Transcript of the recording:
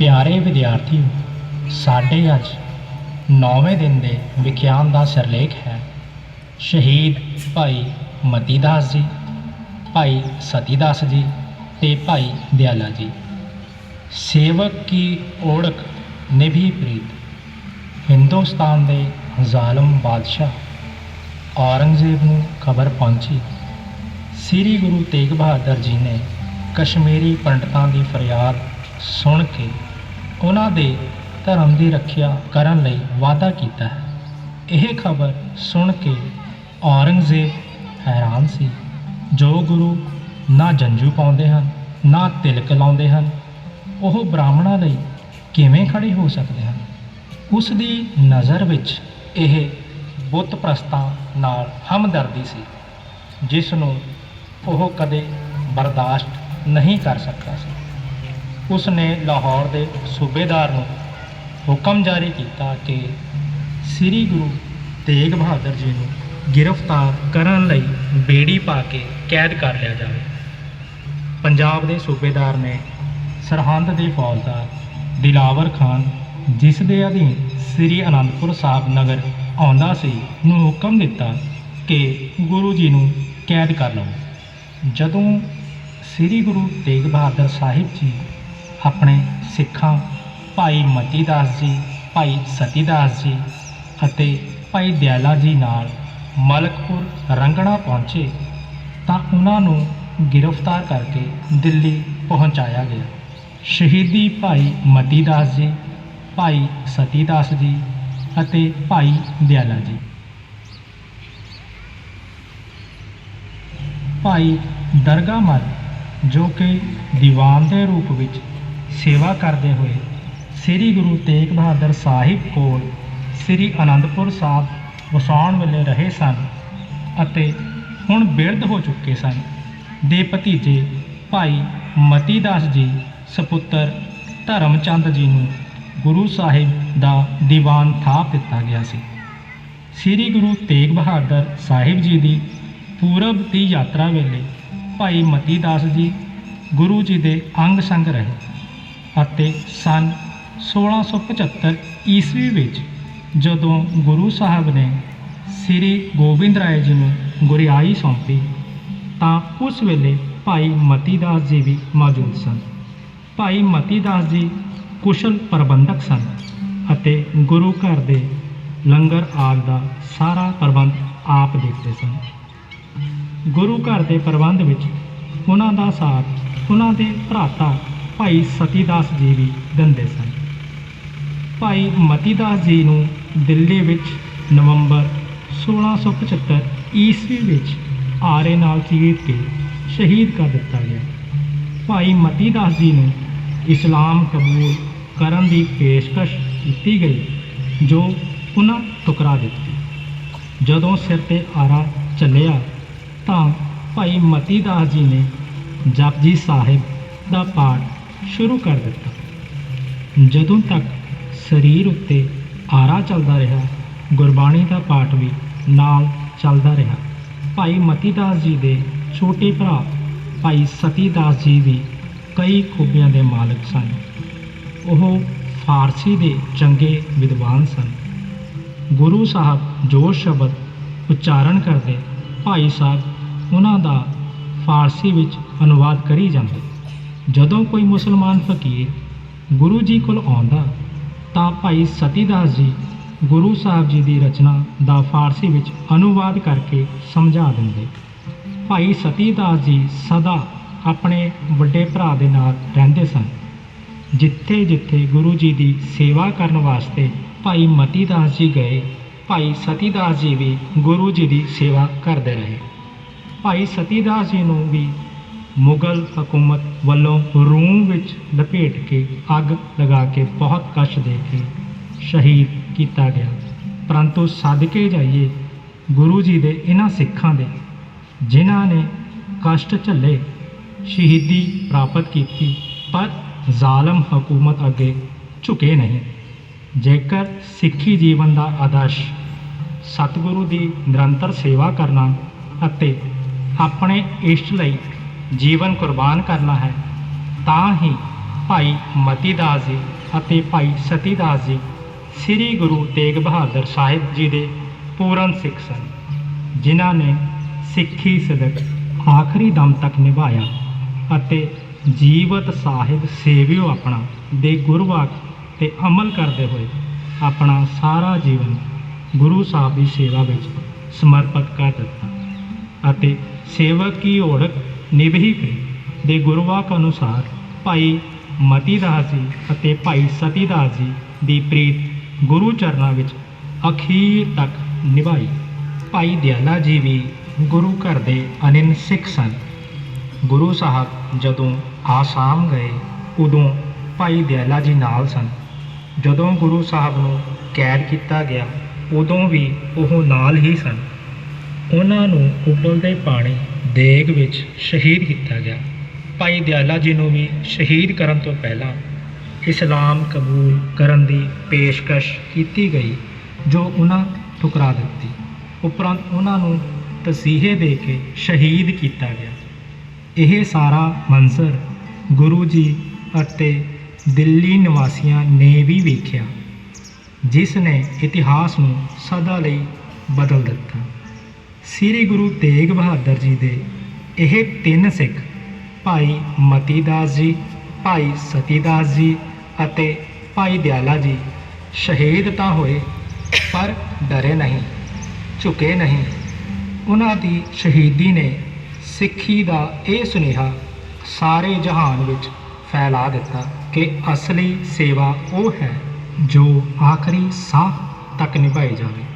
ਪਿਆਰੇ ਵਿਦਿਆਰਥੀਓ ਸਾਡੇ ਅੱਜ 9ਵੇਂ ਦਿਨ ਦੇ ਵਿਖਿਆਨ ਦਾ ਸਿਰਲੇਖ ਹੈ। ਸ਼ਹੀਦ ਭਾਈ ਮਤੀਦਾਸ ਜੀ, ਭਾਈ ਸਤੀਦਾਸ ਜੀ ਤੇ ਭਾਈ ਦਿਆਲਾ ਜੀ। ਸੇਵਕ ਕੀ ਓੜਕ ਨਿਭੀ ਪ੍ਰੀਤ। ਹਿੰਦੁਸਤਾਨ ਦੇ ਜ਼ਾਲਮ ਬਾਦਸ਼ਾਹ ਔਰੰਗਜ਼ੇਬ ਨੂੰ ਖਬਰ ਪਹੁੰਚੀ। ਸ੍ਰੀ ਗੁਰੂ ਤੇਗ ਬਹਾਦਰ ਜੀ ਨੇ ਕਸ਼ਮੀਰੀ ਪੰਡਤਾਂ ਦੀ ਫਰਿਆਦ ਸੁਣ ਕੇ ਉਹਨਾਂ ਦੇ ਧਰਮ ਦੀ ਰੱਖਿਆ ਕਰਨ ਲਈ ਵਾਅਦਾ ਕੀਤਾ ਹੈ। ਇਹ ਖਬਰ ਸੁਣ ਕੇ ਔਰੰਗਜ਼ੇਬ ਹੈਰਾਨ ਸੀ। ਜੋ ਗੁਰੂ ਨਾ ਜੰਜੂ ਪਾਉਂਦੇ ਹਨ, ਨਾ ਤਿਲਕ ਲਾਉਂਦੇ ਹਨ, ਉਹ ਬ੍ਰਾਹਮਣਾਂ ਲਈ ਕਿਵੇਂ ਖੜੇ ਹੋ ਸਕਦੇ ਹਨ? ਉਸ ਦੀ ਨਜ਼ਰ ਵਿੱਚ ਇਹ ਬੁੱਤ ਪ੍ਰਸਤਾਂ ਨਾਲ ਹਮਦਰਦੀ ਸੀ, ਜਿਸ ਨੂੰ ਉਹ ਕਦੇ ਬਰਦਾਸ਼ਤ ਨਹੀਂ ਕਰ ਸਕਦਾ ਸੀ। ਉਸ ਨੇ ਲਾਹੌਰ ਦੇ ਸੂਬੇਦਾਰ ਨੂੰ ਹੁਕਮ ਜਾਰੀ ਕੀਤਾ ਕਿ ਸ੍ਰੀ ਗੁਰੂ ਤੇਗ ਬਹਾਦਰ ਜੀ ਨੂੰ ਗ੍ਰਿਫਤਾਰ ਕਰਨ ਲਈ ਬੇੜੀ ਪਾ ਕੇ ਕੈਦ ਕਰ ਲਿਆ ਜਾਵੇ। ਪੰਜਾਬ ਦੇ ਸੂਬੇਦਾਰ ਨੇ ਸਰਹੰਦ ਦੇ ਫੌਜਦਾਰ ਦਿਲਾਵਰ ਖਾਨ, ਜਿਸ ਦੇ ਅਧੀਨ ਸ੍ਰੀ ਅਨੰਦਪੁਰ ਸਾਹਿਬ ਨਗਰ ਆਉਂਦਾ ਸੀ, ਨੂੰ ਹੁਕਮ ਦਿੱਤਾ ਕਿ ਗੁਰੂ ਜੀ ਨੂੰ ਕੈਦ ਕਰ ਲਓ ਜਦੋਂ ਸ੍ਰੀ ਗੁਰੂ ਤੇਗ ਬਹਾਦਰ ਸਾਹਿਬ ਜੀ ਆਪਣੇ ਸਿੱਖਾਂ, ਭਾਈ ਮਤੀ ਦਾਸ ਜੀ, ਭਾਈ ਸਤੀ ਦਾਸ ਜੀ ਅਤੇ ਭਾਈ ਦਿਆਲਾ ਜੀ ਨਾਲ ਮਲਕਪੁਰ ਰੰਗਣਾ ਪਹੁੰਚੇ ਤਾਂ ਉਹਨਾਂ ਨੂੰ ਗ੍ਰਿਫਤਾਰ ਕਰਕੇ ਦਿੱਲੀ ਪਹੁੰਚਾਇਆ ਗਿਆ। ਸ਼ਹੀਦੀ ਭਾਈ ਮਤੀ ਦਾਸ ਜੀ, ਭਾਈ ਸਤੀ ਦਾਸ ਜੀ ਅਤੇ ਭਾਈ ਦਿਆਲਾ ਜੀ। ਭਾਈ ਦਰਗਾਹ ਮਲ, ਜੋ ਕਿ ਦੀਵਾਨ ਦੇ ਰੂਪ ਵਿੱਚ ਸੇਵਾ ਕਰਦੇ ਹੋਏ ਸ੍ਰੀ ਗੁਰੂ ਤੇਗ ਬਹਾਦਰ ਸਾਹਿਬ ਕੋਲ ਸ੍ਰੀ ਅਨੰਦਪੁਰ ਸਾਹਿਬ ਵਸਾਉਣ ਵੇਲੇ ਰਹੇ ਸਨ ਅਤੇ ਹੁਣ ਬਿਰਧ ਹੋ ਚੁੱਕੇ ਸਨ। ਦੇ ਭਤੀਜੇ ਭਾਈ ਮਤੀ ਦਾਸ ਜੀ, ਸਪੁੱਤਰ ਧਰਮਚੰਦ ਜੀ ਨੂੰ ਗੁਰੂ ਸਾਹਿਬ ਦਾ ਦੀਵਾਨ ਥਾਪ ਦਿੱਤਾ ਗਿਆ ਸੀ। ਸ੍ਰੀ ਗੁਰੂ ਤੇਗ ਬਹਾਦਰ ਸਾਹਿਬ ਜੀ ਦੀ ਪੂਰਬ ਦੀ ਯਾਤਰਾ ਵੇਲੇ ਭਾਈ ਮਤੀ ਦਾਸ ਜੀ ਗੁਰੂ ਜੀ ਦੇ ਅੰਗ ਸੰਗ ਰਹੇ। ਅਤੇ ਸਨ 1675 ਈਸਵੀ ਵਿੱਚ ਜਦੋਂ ਗੁਰੂ ਸਾਹਿਬ ਨੇ ਸ੍ਰੀ ਗੋਬਿੰਦ ਰਾਏ ਜੀ ਨੂੰ ਗੁਰਿਆਈ ਸੌਂਪੀ, ਤਾਂ ਉਸ ਵੇਲੇ ਭਾਈ ਮਤੀ ਦਾਸ ਜੀ ਵੀ ਮੌਜੂਦ ਸਨ। ਭਾਈ ਮਤੀ ਦਾਸ ਜੀ ਕੁਸ਼ਲ ਪ੍ਰਬੰਧਕ ਸਨ ਅਤੇ ਗੁਰੂ ਘਰ ਦੇ ਲੰਗਰ ਆਦਿ ਦਾ ਸਾਰਾ ਪ੍ਰਬੰਧ ਆਪ ਦੇਖਦੇ ਸਨ। ਗੁਰੂ ਘਰ ਦੇ ਪ੍ਰਬੰਧ ਵਿੱਚ ਉਹਨਾਂ ਦਾ ਸਾਥ ਉਹਨਾਂ ਦੇ ਭਰਾਤਾ ਭਾਈ ਸਤੀਦਾਸ ਜੀ ਵੀ ਦਿੰਦੇ ਸਨ। ਭਾਈ ਮਤੀਦਾਸ ਜੀ ਨੂੰ ਦਿੱਲੀ ਵਿੱਚ ਨਵੰਬਰ 1675 ਈਸਵੀ ਵਿੱਚ ਆਰੇ ਨਾਲ ਚੀਰ ਕੇ ਸ਼ਹੀਦ ਕਰ ਦਿੱਤਾ ਗਿਆ। ਭਾਈ ਮਤੀਦਾਸ ਜੀ ਨੂੰ ਇਸਲਾਮ ਕਬੂਲ ਕਰਨ ਦੀ ਪੇਸ਼ਕਸ਼ ਕੀਤੀ ਗਈ, ਜੋ ਉਹਨਾਂ ਟੁਕਰਾ ਦਿੱਤੀ। ਜਦੋਂ ਸਿਰ ਤੇ ਆਰਾ ਚੱਲਿਆ ਤਾਂ ਭਾਈ ਮਤੀਦਾਸ ਜੀ ਨੇ ਜਪਜੀ ਸਾਹਿਬ ਦਾ ਪਾਠ ਸ਼ੁਰੂ ਕਰ ਦਿੱਤਾ। ਜਦੋਂ ਤੱਕ ਸਰੀਰ ਉੱਤੇ ਆਰਾ ਚੱਲਦਾ ਰਿਹਾ, ਗੁਰਬਾਣੀ ਦਾ ਪਾਠ ਵੀ ਨਾਲ ਚੱਲਦਾ ਰਿਹਾ। ਭਾਈ ਮਤੀ ਦਾਸ ਜੀ ਦੇ ਛੋਟੇ ਭਰਾ ਭਾਈ ਸਤੀ ਦਾਸ ਜੀ ਵੀ ਕਈ ਖੂਬੀਆਂ ਦੇ ਮਾਲਕ ਸਨ। ਉਹ ਫਾਰਸੀ ਦੇ ਚੰਗੇ ਵਿਦਵਾਨ ਸਨ। ਗੁਰੂ ਸਾਹਿਬ ਜੋ ਸ਼ਬਦ ਉਚਾਰਨ ਕਰਦੇ ਭਾਈ ਸਾਹਿਬ ਉਹਨਾਂ ਦਾ ਫਾਰਸੀ ਵਿੱਚ ਅਨੁਵਾਦ ਕਰੀ ਜਾਂਦੇ। ਜਦੋਂ ਕੋਈ ਮੁਸਲਮਾਨ ਫਕੀਰ ਗੁਰੂ ਜੀ ਕੋਲ ਆਉਂਦਾ, ਤਾਂ ਭਾਈ ਸਤੀਦਾਸ ਜੀ ਗੁਰੂ ਸਾਹਿਬ ਜੀ ਦੀ ਰਚਨਾ ਦਾ ਫਾਰਸੀ ਵਿੱਚ ਅਨੁਵਾਦ ਕਰਕੇ ਸਮਝਾ ਦਿੰਦੇ। ਭਾਈ ਸਤੀਦਾਸ ਜੀ ਸਦਾ ਆਪਣੇ ਵੱਡੇ ਭਰਾ ਦੇ ਨਾਲ ਰਹਿੰਦੇ ਸਨ। ਜਿੱਥੇ ਜਿੱਥੇ ਗੁਰੂ ਜੀ ਦੀ ਸੇਵਾ ਕਰਨ ਵਾਸਤੇ ਭਾਈ ਮਤੀਦਾਸ ਜੀ ਗਏ, ਭਾਈ ਸਤੀਦਾਸ ਜੀ ਵੀ ਗੁਰੂ ਜੀ ਦੀ ਸੇਵਾ ਕਰਦੇ ਰਹੇ। ਭਾਈ ਸਤੀਦਾਸ ਜੀ ਨੂੰ ਵੀ ਮੁਗਲ ਹਕੂਮਤ ਵੱਲੋਂ ਰੂਮ ਵਿੱਚ ਲਪੇਟ ਕੇ ਅੱਗ ਲਗਾ ਕੇ ਬਹੁਤ ਕਸ਼ਟ ਦੇ ਕੇ ਸ਼ਹੀਦ ਕੀਤਾ ਗਿਆ। ਪਰੰਤੂ ਸਦਕੇ ਜਾਈਏ ਗੁਰੂ ਜੀ ਦੇ ਇਹਨਾਂ ਸਿੱਖਾਂ ਦੇ, ਜਿਨ੍ਹਾਂ ਨੇ ਕਸ਼ਟ ਝੱਲੇ, ਸ਼ਹੀਦੀ ਪ੍ਰਾਪਤ ਕੀਤੀ, ਪਰ ਜ਼ਾਲਮ ਹਕੂਮਤ ਅੱਗੇ ਝੁਕੇ ਨਹੀਂ। ਜੇਕਰ ਸਿੱਖੀ ਜੀਵਨ ਦਾ ਆਦਰਸ਼ ਸਤਿਗੁਰੂ ਦੀ ਨਿਰੰਤਰ ਸੇਵਾ ਕਰਨਾ ਅਤੇ ਆਪਣੇ ਇਸ਼ਟ ਲਈ ਜੀਵਨ ਕੁਰਬਾਨ ਕਰਨਾ ਹੈ, ਤਾਂ ਹੀ ਭਾਈ ਮਤੀ ਦਾਸ ਜੀ ਅਤੇ ਭਾਈ ਸਤੀ ਦਾਸ ਜੀ ਸ੍ਰੀ ਗੁਰੂ ਤੇਗ ਬਹਾਦਰ ਸਾਹਿਬ ਜੀ ਦੇ ਪੂਰਨ ਸਿੱਖ ਸਨ, ਜਿਨ੍ਹਾਂ ਨੇ ਸਿੱਖੀ ਸਦਕ ਆਖਰੀ ਦਮ ਤੱਕ ਨਿਭਾਇਆ ਅਤੇ ਜੀਵਤ ਸਾਹਿਬ ਸੇਵਿਓ ਆਪਣਾ ਦੇ ਗੁਰਵਾਕ ਤੇ ਅਮਲ ਕਰਦੇ ਹੋਏ ਆਪਣਾ ਸਾਰਾ ਜੀਵਨ ਗੁਰੂ ਸਾਹਿਬ ਦੀ ਸੇਵਾ ਵਿੱਚ ਸਮਰਪਿਤ ਕਰ ਦਿੱਤਾ ਅਤੇ ਸੇਵਕ ਕੀ ਓੜਕ ਨਿਭੀ ਗਈ। ਦੇ ਗੁਰਵਾਕ ਅਨੁਸਾਰ ਭਾਈ ਮਤੀ ਦਾਸ ਜੀ ਅਤੇ ਭਾਈ ਸਤੀ ਦਾਸ ਜੀ ਦੀ ਪ੍ਰੀਤ ਗੁਰੂ ਚਰਨਾਂ ਵਿੱਚ ਅਖੀਰ ਤੱਕ ਨਿਭਾਈ। ਭਾਈ ਦਿਆਲਾ ਜੀ ਵੀ ਗੁਰੂ ਘਰ ਦੇ ਅਨਿਨ ਸਿੱਖ ਸਨ। ਗੁਰੂ ਸਾਹਿਬ ਜਦੋਂ ਆਸਾਮ ਗਏ, ਉਦੋਂ ਭਾਈ ਦਿਆਲਾ ਜੀ ਨਾਲ ਸਨ। ਜਦੋਂ ਗੁਰੂ ਸਾਹਿਬ ਨੂੰ ਕੈਦ ਕੀਤਾ ਗਿਆ, ਉਦੋਂ ਵੀ ਉਹ ਨਾਲ ਹੀ ਸਨ। ਉਹਨਾਂ ਨੂੰ ਉਬਲਦੇ ਪਾਣੀ ਦੇਗ ਵਿੱਚ ਸ਼ਹੀਦ ਕੀਤਾ ਗਿਆ। ਭਾਈ ਦਿਆਲਾ ਜੀ ਨੂੰ ਵੀ ਸ਼ਹੀਦ ਕਰਨ ਤੋਂ ਪਹਿਲਾਂ ਇਸਲਾਮ ਕਬੂਲ ਕਰਨ ਦੀ ਪੇਸ਼ਕਸ਼ ਕੀਤੀ ਗਈ, ਜੋ ਉਹਨਾਂ ਠੁਕਰਾ ਦਿੱਤੀ। ਉਪਰੰਤ ਉਹਨਾਂ ਨੂੰ ਤਸੀਹੇ ਦੇ ਕੇ ਸ਼ਹੀਦ ਕੀਤਾ ਗਿਆ। ਇਹ ਸਾਰਾ ਮੰਜ਼ਰ ਗੁਰੂ ਜੀ ਅਤੇ ਦਿੱਲੀ ਨਿਵਾਸੀਆਂ ਨੇ ਵੀ ਵੇਖਿਆ, ਜਿਸ ਨੇ ਇਤਿਹਾਸ ਨੂੰ ਸਦਾ ਲਈ ਬਦਲ ਦਿੱਤਾ। ਸ੍ਰੀ ਗੁਰੂ ਤੇਗ ਬਹਾਦਰ ਜੀ ਦੇ ਇਹ ਤਿੰਨ ਸਿੱਖ, ਭਾਈ ਮਤੀ ਦਾਸ ਜੀ, ਭਾਈ ਸਤੀ ਦਾਸ ਜੀ ਅਤੇ ਭਾਈ ਦਿਆਲਾ ਜੀ ਸ਼ਹੀਦ ਤਾਂ ਹੋਏ, ਪਰ ਡਰੇ ਨਹੀਂ, ਝੁਕੇ ਨਹੀਂ। ਉਹਨਾਂ ਦੀ ਸ਼ਹੀਦੀ ਨੇ ਸਿੱਖੀ ਦਾ ਇਹ ਸੁਨੇਹਾ ਸਾਰੇ ਜਹਾਨ ਵਿੱਚ ਫੈਲਾ ਦਿੱਤਾ ਕਿ ਅਸਲੀ ਸੇਵਾ ਉਹ ਹੈ ਜੋ ਆਖਰੀ ਸਾਹ ਤੱਕ ਨਿਭਾਈ ਜਾਵੇ।